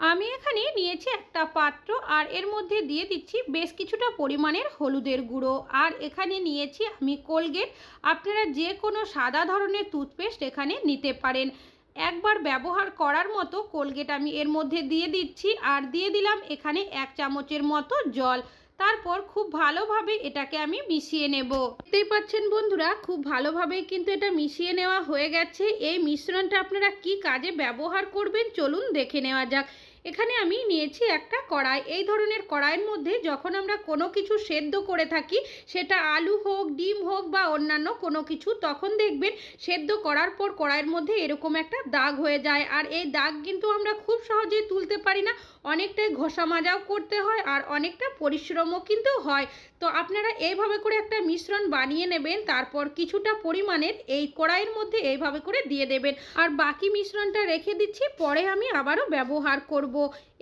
আমি এখানে নিয়েছি একটা পাত্র আর এর মধ্যে দিয়ে দিচ্ছি বেশ কিছুটা পরিমাণের হলুদের গুঁড়ো। আর এখানে নিয়েছি আমি কোলগেট। আপনারা যে কোনো সাদা ধরনের টুথপেস্ট এখানে নিতে পারেন। একবার ব্যবহার করার মতো কোলগেট আমি এর মধ্যে দিয়ে দিচ্ছি আর দিয়ে দিলাম এখানে এক চামচের মতো জল। তারপর খুব ভালোভাবে এটাকে আমি মিশিয়ে নেব। দেখতেই পাচ্ছেন বন্ধুরা, খুব ভালোভাবে কিন্তু এটা মিশিয়ে নেওয়া হয়ে গেছে। এই মিশ্রণটা আপনারা কি কাজে ব্যবহার করবেন চলুন দেখে নেওয়া যাক। এখানে আমি নিয়েছি একটা কড়াই। এই ধরনের কড়াইয়ের মধ্যে যখন আমরা কোনো কিছু সেদ্ধ করে থাকি, সেটা আলু হোক, ডিম হোক বা অন্যান্য কোনো কিছু, তখন দেখবেন সেদ্ধ করার পর কড়াইয়ের মধ্যে এরকম একটা দাগ হয়ে যায়। আর এই দাগ কিন্তু আমরা খুব সহজেই তুলতে পারি না। অনেকটাই ঘষা মাজাও করতে হয় আর অনেকটা পরিশ্রমও কিন্তু হয়। তো আপনারা এইভাবে করে একটা মিশ্রণ বানিয়ে নেবেন, তারপর কিছুটা পরিমাণের এই কড়াইয়ের মধ্যে এইভাবে করে দিয়ে দেবেন। আর বাকি মিশ্রণটা রেখে দিচ্ছি, পরে আমি আবারও ব্যবহার করব।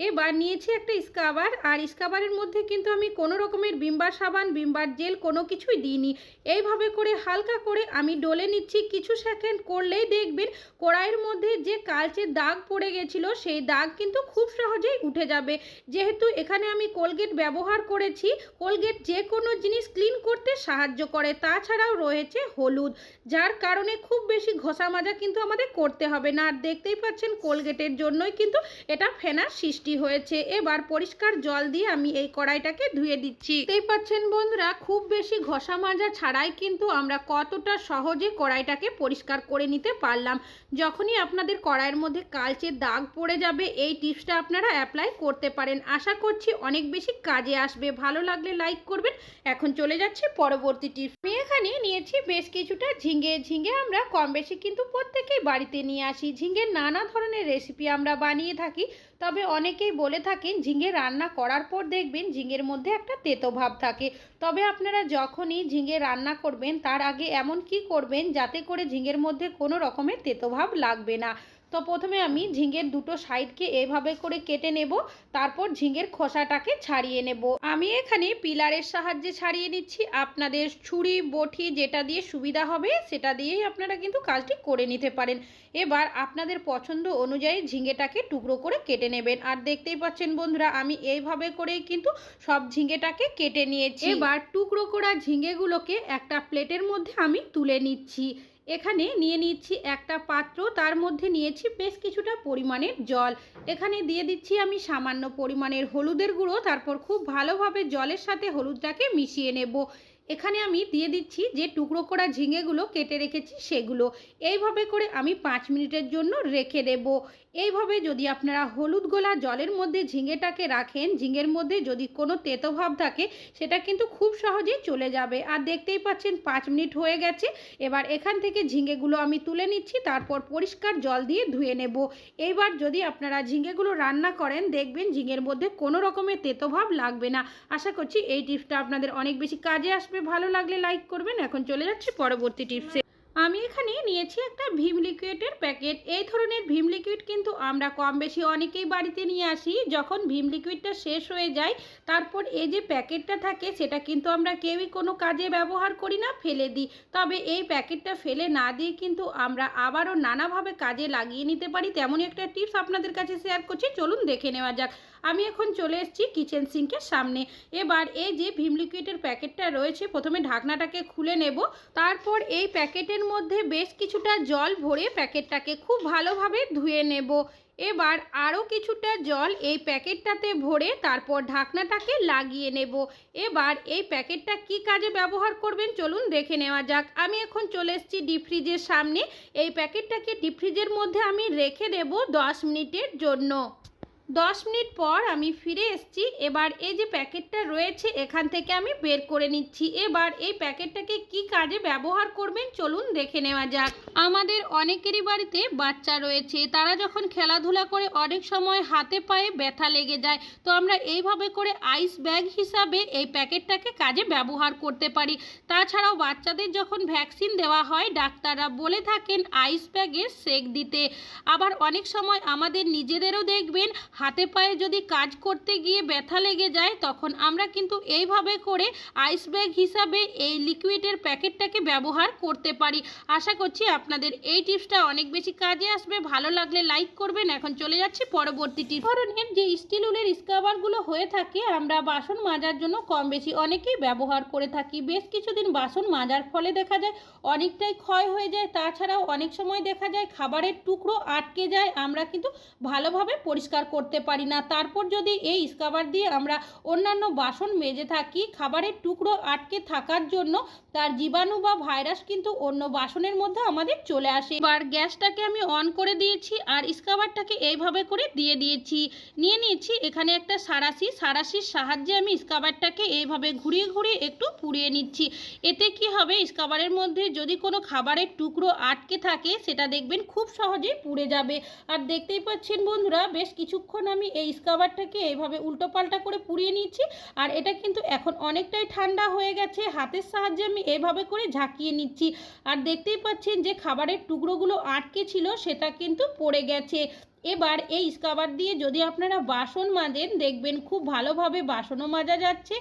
এবার নিয়েছি একটা স্কাবার, আর স্কাবারের মধ্যে কিন্তু আমি কোনো রকমের বিম্বার সাবান, বিম্বার জেল কোনো কিছুই দিইনি। এইভাবে করে হালকা করে আমি ডলে নিচ্ছি, কিছু সেকেন্ড করলেই দেখবেন কড়াইয়ের মধ্যে যে কালচে দাগ পড়ে গেছিল, সেই দাগ কিন্তু খুব সহজেই উঠে যাবে। যেহেতু এখানে আমি কোলগেট ব্যবহার করেছি কোলগেট যে কোনো জিনিস ক্লিন করতে সাহায্য করে, তাছাড়াও রয়েছে হলুদ, যার কারণে খুব বেশি ঘষা মাজা কিন্তু আমাদের করতে হবে না। আর দেখতেই পাচ্ছেন কোলগেটের জন্যই কিন্তু এটা ফেনার সৃষ্টি হয়েছে। এবার পরিষ্কার জল দিয়ে আমি এই কড়াইটাকে ধুয়ে দিচ্ছি। দেখতেই পাচ্ছেন বন্ধুরা, খুব বেশি ঘষা মাজা ছাড়াই কিন্তু আমরা কতটা সহজে কড়াইটাকে পরিষ্কার করে নিতে পারলাম। যখনই আপনাদের কড়াইয়ের মধ্যে কালচে দাগ পড়ে যাবে, এই টিপসটা আপনারা অ্যাপ্লাই করতে পারেন। আশা করছি অনেক বেশি কাজে আসবে। ভালো লাগলে লাইক করবেন। এখন চলে যাচ্ছে পরবর্তী টিপস আমি এখানে নিয়েছি বেশ কিছুটা ঝিঙে। ঝিঙে আমরা কম বেশি কিন্তু প্রত্যেকেই বাড়িতে নিয়ে আসি। ঝিঙের নানা ধরনের রেসিপি আমরা বানিয়ে থাকি। তবে অনেকেই বলে থাকেন, ঝিঙে রান্না করার পর দেখবেন ঝিঙের মধ্যে একটা তেতো ভাব থাকে। তবে আপনারা যখনই ঝিঙে রান্না করবেন, তার আগে এমন কি করবেন যাতে করে ঝিঙের মধ্যে কোনো রকমের তেতো ভাব লাগবে না। তো প্রথমে আমি ঝিঙের দুটো সাইডকে এভাবে করে কেটে নেব, তারপর ঝিঙের খোসাটাকে ছাড়িয়ে নেব। আমি এখানে পিলারের সাহায্যে ছাড়িয়ে নিচ্ছি। আপনাদের ছুরি, বটি যেটা দিয়ে সুবিধা হবে, সেটা দিয়েই আপনারা কিন্তু কাজটি করে নিতে পারেন। এবার আপনাদের পছন্দ অনুযায়ী ঝিঙেটাকে টুকরো করে কেটে নেবেন। আর দেখতেই পাচ্ছেন বন্ধুরা, আমি এইভাবে করেই কিন্তু সব ঝিঙেটাকে কেটে নিয়েছি। এবার টুকরো করা ঝিঙেগুলোকে একটা প্লেটের মধ্যে আমি তুলে নিচ্ছি। এখানে নিয়ে নিচ্ছি একটা পাত্র, তার মধ্যে নিয়েছি বেশ কিছুটা পরিমাণের জল। এখানে দিয়ে দিচ্ছি আমি সামান্য পরিমাণের হলুদের গুঁড়ো, তারপর খুব ভালোভাবে জলের সাথে হলুদটাকে মিশিয়ে নেব। এখানে আমি দিয়ে দিচ্ছি যে টুকরো করা ঝিঙেগুলো, কেটে রেখেছি সেগুলো। এইভাবে করে আমি পাঁচ মিনিটের জন্য রেখে দেব। এইভাবে যদি আপনারা হলুদ গোলা জলের মধ্যে ঝিঙেটাকে রাখেন, ঝিঙের মধ্যে যদি কোনো তেতো ভাব থাকে, সেটা কিন্তু খুব সহজেই চলে যাবে। আর দেখতেই পাচ্ছেন পাঁচ মিনিট হয়ে গেছে। এবার এখান থেকে ঝিঙেগুলো আমি তুলে নিচ্ছি, তারপর পরিষ্কার জল দিয়ে ধুয়ে নেব। এইবার যদি আপনারা ঝিঙেগুলো রান্না করেন, দেখবেন ঝিঙের মধ্যে কোনো রকমের তেতো ভাব লাগবে না। আশা করছি এই টিপসটা আপনাদের অনেক বেশি কাজে আসবে। ভালো লাগলে লাইক করবেন। এখন চলে যাচ্ছি পরবর্তী টিপসে। আমি এখানে নিয়েছি একটা ভীম লিকুইডের প্যাকেট। এই ধরনের ভীম লিকুইড কিন্তু আমরা কম বেশি অনেকেই বাড়িতে নিয়ে আসি। যখন ভীম লিকুইডটা শেষ হয়ে যায়, তারপর এই যে প্যাকেটটা থাকে, সেটা কিন্তু আমরা কেউই কোনো কাজে ব্যবহার করি না, ফেলে দিই। তবে এই প্যাকেটটা ফেলে না দিয়ে কিন্তু আমরা আবারও নানাভাবে কাজে লাগিয়ে নিতে পারি। তেমনই একটা টিপস আপনাদের কাছে শেয়ার করছি। চলুন দেখে নেওয়া যাক। আমি এখন চলে এসেছি কিচেন সিঙ্কের সামনে। এবার এই যে ভীম লিকুইডের প্যাকেটটা রয়েছে, প্রথমে ঢাকনাটাকে খুলে নেব। তারপর এই প্যাকেটের মধ্যে বেশ কিছুটা জল ভরে প্যাকেটটাকে খুব ভালোভাবে ধুয়ে নেব। এবার আরও কিছুটা জল এই প্যাকেটটাতে ভরে তারপর ঢাকনাটাকে লাগিয়ে নেব। এবার এই প্যাকেটটা কি কাজে ব্যবহার করবেন চলুন দেখে নেওয়া যাক। আমি এখন চলে এসেছি ডিপ ফ্রিজের সামনে। এই প্যাকেটটাকে ডিপ ফ্রিজের মধ্যে আমি রেখে দেব দশ মিনিটের জন্য। দশ মিনিট পর আমি ফিরে এসেছি। এবার এই যে প্যাকেটটা রয়েছে, এখান থেকে আমি বের করে নিচ্ছি। এবার এই প্যাকেটটাকে কি কাজে ব্যবহার করবেন চলুন দেখে নেওয়া যাক। আমাদের অনেকেরই বাড়িতে বাচ্চা রয়েছে। তারা যখন খেলাধুলা করে অনেক সময় হাতে পায়ে ব্যথা লেগে যায়। তো আমরা এইভাবে করে আইস ব্যাগ হিসাবে এই প্যাকেটটাকে কাজে ব্যবহার করতে পারি। তাছাড়াও বাচ্চাদের যখন ভ্যাকসিন দেওয়া হয়, ডাক্তাররা বলে থাকেন আইস ব্যাগের সেক দিতে। আবার অনেক সময় আমাদের নিজেদেরও দেখবেন হাতে পায়ে যদি কাজ করতে গিয়ে ব্যথা লেগে যায়, তখন আমরা কিন্তু এইভাবে করে আইস ব্যাগ হিসাবে এই লিকুইডের প্যাকেটটাকে ব্যবহার করতে পারি। আশা করছি আপনাদের এই টিপসটা অনেক বেশি কাজে আসবে। ভালো লাগলে লাইক করবেন। এখন চলে যাচ্ছি পরবর্তী টিপ। ধরনের যে স্টিল উলের স্কাবারগুলো হয়ে থাকে, আমরা বাসন মাজার জন্য কম বেশি অনেকেই ব্যবহার করে থাকি। বেশ কিছুদিন বাসন মাজার ফলে দেখা যায় অনেকটাই ক্ষয় হয়ে যায়। তাছাড়াও অনেক সময় দেখা যায় খাবারের টুকরো আটকে যায়। আমরা কিন্তু ভালোভাবে পরিষ্কার করতে পারি না। তারপর যদি এই স্কাবার দিয়ে আমরা অন্যান্য বাসন মেজে থাকি, খাবারের টুকরো আটকে থাকার জন্য তার জীবাণু বা ভাইরাস কিন্তু অন্য বাসনের মধ্যে আমাদের চলে আসে। এবার গ্যাসটাকে আমি অন করে দিয়েছি আর স্কাবারটাকে এইভাবে করে দিয়ে দিয়েছি। নিয়ে নিয়েছি এখানে একটা সারাশি। সারাশির সাহায্যে আমি স্কাবারটাকে এইভাবে ঘুরিয়ে ঘুরিয়ে একটু পুড়িয়ে নিচ্ছি। এতে কি হবে? স্কাবারের মধ্যে যদি কোনো খাবারের টুকরো আটকে থাকে, সেটা দেখবেন খুব সহজেই পুড়ে যাবে। আর দেখতেই পাচ্ছেন বন্ধুরা, বেশ কিছুক্ষণ আমি এই স্কাবারটাকে এইভাবে উল্টো পাল্টা করে পুড়িয়ে নিচ্ছি আর এটা কিন্তু এখন অনেকটাই ঠান্ডা হয়ে গেছে। হাতের সাহায্যে আমি এভাবে করে ঝাঁকিয়ে নিচ্ছি। আর দেখতেই পাচ্ছেন যে খাবারের টুকরোগুলো আটকে ছিল, সেটা কিন্তু পড়ে গেছে। এবার এই স্কাবার দিয়ে যদি আপনারা বাসন মাজেন, দেখবেন খুব ভালোভাবে বাসনও মাজা যাচ্ছে,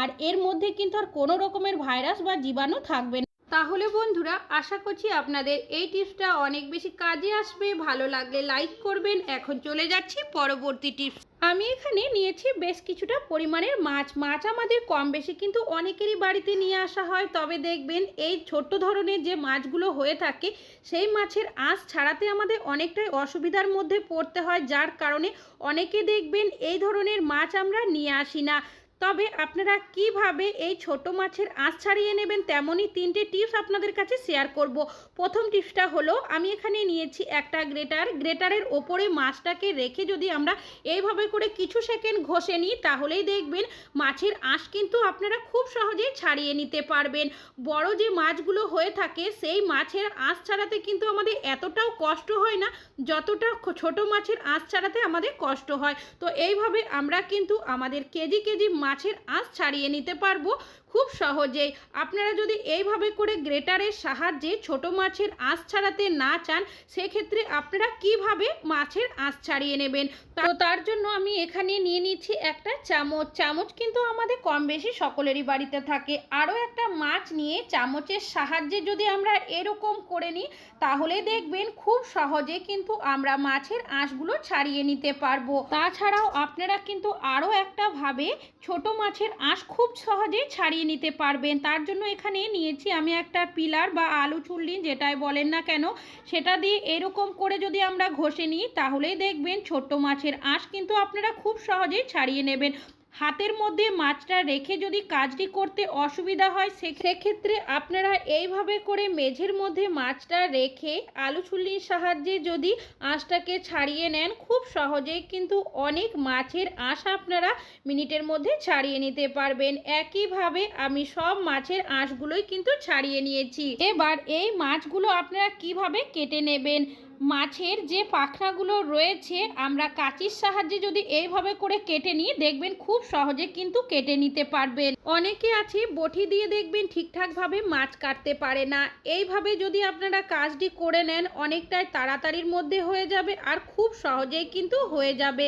আর এর মধ্যে কিন্তু আর কোনো রকমের ভাইরাস বা জীবাণু থাকবে না। তাহলে বন্ধুরা, আশা করছি আপনাদের এই টিপসটা অনেক বেশি কাজে আসবে। ভালো লাগলে লাইক করবেন। এখন চলে যাচ্ছি পরবর্তী টিপস। আমি এখানে নিয়েছি বেশ কিছুটা পরিমাণের মাছ। মাছ আমাদের কম বেশি কিন্তু অনেকেরই বাড়িতে নিয়ে আসা হয়। তবে দেখবেন, এই ছোট্ট ধরনের যে মাছগুলো হয়ে থাকে, সেই মাছের আঁশ ছাড়াতে আমাদের অনেকটাই অসুবিধার মধ্যে পড়তে হয়। যার কারণে অনেকে দেখবেন, এই ধরনের মাছ আমরা নিয়ে আসি না। তবে আপনারা কীভাবে এই ছোট মাছের আঁশ ছাড়িয়ে নেবেন তেমনই তিনটে টিপস আপনাদের কাছে শেয়ার করব। প্রথম টিপসটা হলো, আমি এখানে নিয়েছি একটা গ্রেটার গ্রেটারের ওপরে মাছটাকে রেখে যদি আমরা এইভাবে করে কিছু সেকেন্ড ঘষে নিই, তাহলেই দেখবেন মাছের আঁশ কিন্তু আপনারা খুব সহজেই ছাড়িয়ে নিতে পারবেন। বড় যে মাছগুলো হয়ে থাকে, সেই মাছের আঁশ ছাড়াতে কিন্তু আমাদের এতটাও কষ্ট হয় না, যতটা ছোট মাছের আঁশ ছাড়াতে আমাদের কষ্ট হয়। তো এইভাবে আমরা কিন্তু আমাদের কেজি কেজি মাছের আঁশ ছাড়িয়ে নিতে পারব। খুব সহজেই। আপনারা যদি এইভাবে করে গ্রেটারের সাহায্যে ছোট মাছের আঁশ ছাড়াতে না চান, সেক্ষেত্রে আপনারা কীভাবে মাছের আঁশ ছাড়িয়ে নেবেন? তো তার জন্য আমি এখানে নিয়ে নিচ্ছি একটা চামচ। চামচ কিন্তু আমাদের কম বেশি সকলেরই বাড়িতে থাকে। আরও একটা মাছ নিয়ে চামচের সাহায্যে যদি আমরা এরকম করে নিই, তাহলে দেখবেন খুব সহজে কিন্তু আমরা মাছের আঁশগুলো ছাড়িয়ে নিতে পারব। তাছাড়াও আপনারা কিন্তু আরও একটা ভাবে ছোট মাছের আঁশ খুব সহজেই ছাড়িয়ে নিতে পারবেন। তার জন্য এখানে নিয়েছি আমি একটা পিলার বা আলু চুল্লি যেটাই বলেন না কেন। সেটা দিয়ে এরকম করে যদি আমরা ঘষে নিই, তাহলেই দেখবেন ছোট্ট মাছের আঁশ কিন্তু আপনারা খুব সহজেই ছাড়িয়ে নেবেন। হাতের মধ্যে মাছটা রেখে যদি কাজটি করতে অসুবিধা হয় সেক্ষেত্রে আপনারা এইভাবে করে মেঝের মধ্যে মাছটা রেখে আলু ছুলির সাহায্যে যদি আঁশটাকে ছাড়িয়ে নেন, খুব সহজেই কিন্তু অনেক মাছের আঁশ আপনারা মিনিটের মধ্যে ছাড়িয়ে নিতে পারবেন। একইভাবে আমি সব মাছের আঁশগুলোই কিন্তু ছাড়িয়ে নিয়েছি। এবার এই মাছগুলো আপনারা কীভাবে কেটে নেবেন? মাছের যে পাখনাগুলো রয়েছে, আমরা কাঁচির সাহায্যে যদি এইভাবে করে কেটে নিই, দেখবেন খুব সহজে কিন্তু কেটে নিতে পারবেন। অনেকে আছে, বটি দিয়ে দেখবেন ঠিকঠাকভাবে মাছ কাটতে পারে না। এইভাবে যদি আপনারা কাজটি করে নেন, অনেকটাই তাড়াতাড়ির মধ্যে হয়ে যাবে আর খুব সহজেই কিন্তু হয়ে যাবে।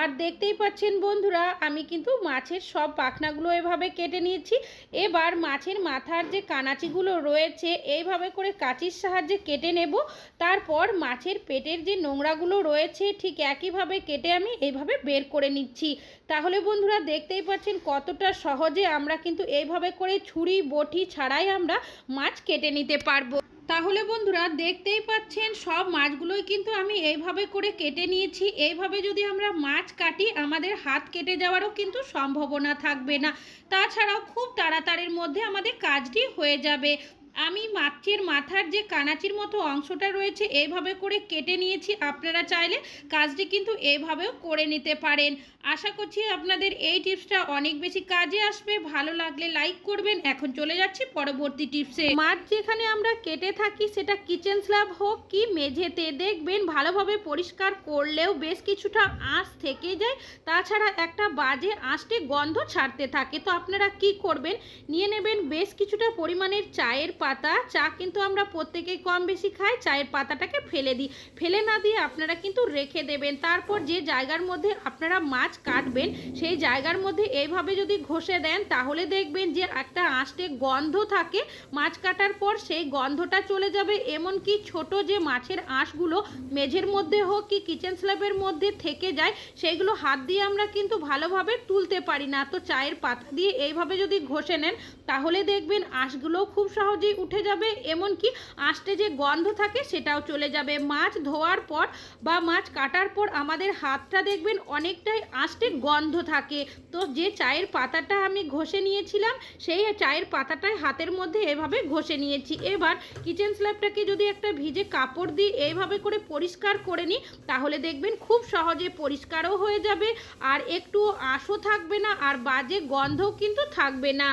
আর দেখতেই পাচ্ছেন বন্ধুরা, আমি কিন্তু মাছের সব পাখনাগুলো এভাবে কেটে নিয়েছি। এবার মাছের মাথার যে কানাচিগুলো রয়েছে, এইভাবে করে কাঁচির সাহায্যে কেটে নেব। তারপর মাছের পেটের যে নোংরাগুলো রয়েছে, ঠিক একইভাবে কেটে আমি এইভাবে বের করে নিচ্ছি। তাহলে বন্ধুরা, দেখতেই পাচ্ছেন কতটা সহজে আমরা কিন্তু এইভাবে করে ছুরি, বটি ছাড়াই আমরা মাছ কেটে নিতে পারব। তাহলে বন্ধুরা দেখতেই পাচ্ছেন, সব মাছগুলোই কিন্তু আমি এইভাবে করে কেটে নিয়েছি। এইভাবে যদি আমরা মাছ কাটি, আমাদের হাত কেটে যাওয়ারও কিন্তু সম্ভাবনা থাকবে না। তাছাড়াও খুব তাড়াতাড়ির মধ্যে আমাদের কাজটি হয়ে যাবে। আমি মাছের মাথার যে কানাচির মতো অংশটা রয়েছে এইভাবে করে কেটে নিয়েছি। আপনারা চাইলে কাজটি কিন্তু এইভাবেও করে নিতে পারেন। আশা করছি আপনাদের এই টিপসটা অনেক বেশি কাজে আসবে। ভালো লাগলে লাইক করবেন। এখন চলে যাচ্ছি পরবর্তী টিপসে। মাছ যেখানে আমরা কেটে থাকি, সেটা কিচেন স্ল্যাব হোক কি মেঝেতে দেখবেন, ভালোভাবে পরিষ্কার করলেও বেশ কিছুটা আঁশ থেকে যায়। তাছাড়া একটা বাজে আঁশটে গন্ধ ছাড়তে থাকে। তো আপনারা কি করবেন? নিয়ে নেবেন বেশ কিছুটা পরিমাণের চায়ের পাতা, চা কিন্তু আমরা প্রত্যেকেই কম বেশি খাই। চায়ের পাতাটাকে ফেলে দিই। ফেলে না দিয়ে আপনারা কিন্তু রেখে দেবেন। তারপর যে জায়গার মধ্যে আপনারা মাছ কাটবেন, সেই জায়গার মধ্যে এইভাবে যদি ঘষে দেন, তাহলে দেখবেন যে একটা আঁশটে গন্ধ থাকে। মাছ কাটার পর সেই গন্ধটা চলে যাবে। এমনকি ছোট যে মাছের আঁশগুলো মেঝের মধ্যে হোক কি কিচেন স্ল্যাবের মধ্যে থেকে যায় সেইগুলো হাত দিয়ে আমরা কিন্তু ভালোভাবে তুলতে পারি না। তো চায়ের পাতা দিয়ে এইভাবে যদি ঘষে নেন, তাহলে দেখবেন আঁশগুলোও খুব সহজেই উঠে যাবে, এমনকি আঁশটে যে গন্ধ থাকে সেটাও চলে যাবে। মাছ ধোয়ার পর বা মাছ কাটার পর আমাদের হাতটা দেখবেন অনেকটাই আঁশটে গন্ধ থাকে। তো যে চায়ের পাতাটা আমি ঘষে নিয়েছিলাম, সেই চায়ের পাতাটাই হাতের মধ্যে এভাবে ঘষে নিয়েছি। এবার কিচেন স্ল্যাবটাকে যদি একটা ভিজে কাপড় দিয়ে এইভাবে করে পরিষ্কার করে নিই, তাহলে দেখবেন খুব সহজে পরিষ্কারও হয়ে যাবে, আর একটু আঁশও থাকবে না, আর বাজে গন্ধও কিন্তু থাকবে না।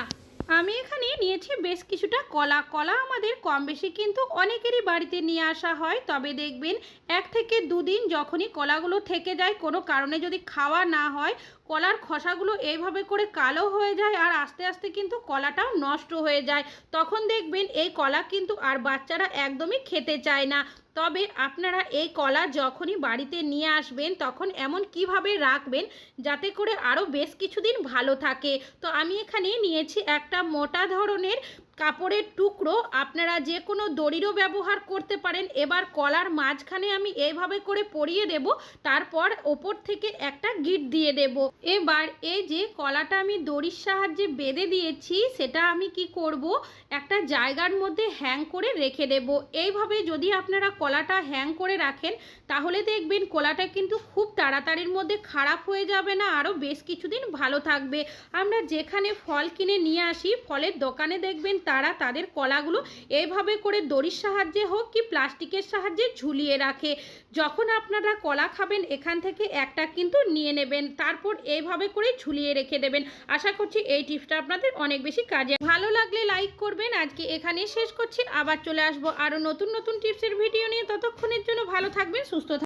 আমি এখানে নিয়েছি বেশ কিছুটা কলা। কলা আমাদের কম বেশি কিন্তু অনেকেরই বাড়িতে নিয়ে আসা হয়। তবে দেখবেন, এক থেকে দুদিন যখনই কলাগুলো থেকে যায়, কোনো কারণে যদি খাওয়া না হয়, কলার খসাগুলো এইভাবে করে কালো হয়ে যায় আর আস্তে আস্তে কিন্তু কলাটাও নষ্ট হয়ে যায়। তখন দেখবেন, এই কলা কিন্তু আর বাচ্চারা একদমই খেতে চায় না। তবে আপনারা এই কলা যখনই বাড়িতে নিয়ে আসবেন, তখন এমন কীভাবে রাখবেন যাতে করে আরও বেশ কিছুদিন ভালো থাকে? তো আমি এখানে নিয়েছি একটা মোটা ধরনের কাপড়ের টুকরো আপনারা যে কোনো দড়িরও ব্যবহার করতে পারেন। এবার কলার মাঝখানে আমি এইভাবে করে পরিয়ে দেব, তারপর ওপর থেকে একটা গিট দিয়ে দেব। এবার এই যে কলাটা আমি দড়ির সাহায্যে বেঁধে দিয়েছি, সেটা আমি কি করব? একটা জায়গার মধ্যে হ্যাং করে রেখে দেব। এইভাবে যদি আপনারা কলাটা হ্যাং করে রাখেন, তাহলে দেখবেন কলাটা কিন্তু খুব তাড়াতাড়ির মধ্যে খারাপ হয়ে যাবে না, আরও বেশ কিছুদিন ভালো থাকবে। আমরা যেখানে ফল কিনে নিয়ে আসি, ফলের দোকানে দেখবেন তারা তাদের কলাগুলো এইভাবে করে দড়ির সাহায্যে হোক কি প্লাস্টিকের সাহায্যে ঝুলিয়ে রাখে। যখন আপনারা কলা খাবেন, এখান থেকে একটা কিন্তু নিয়ে নেবেন। তারপর এইভাবে করে ঝুলিয়ে রেখে দেবেন। আশা করছি এই টিপসটা আপনাদের অনেক বেশি কাজে ভালো লাগলে লাইক করবেন। আজকে এখানে শেষ করছি। আবার চলে আসব আরও নতুন নতুন টিপসের ভিডিও নিয়ে। ততক্ষণের জন্য ভালো থাকবেন, সুস্থ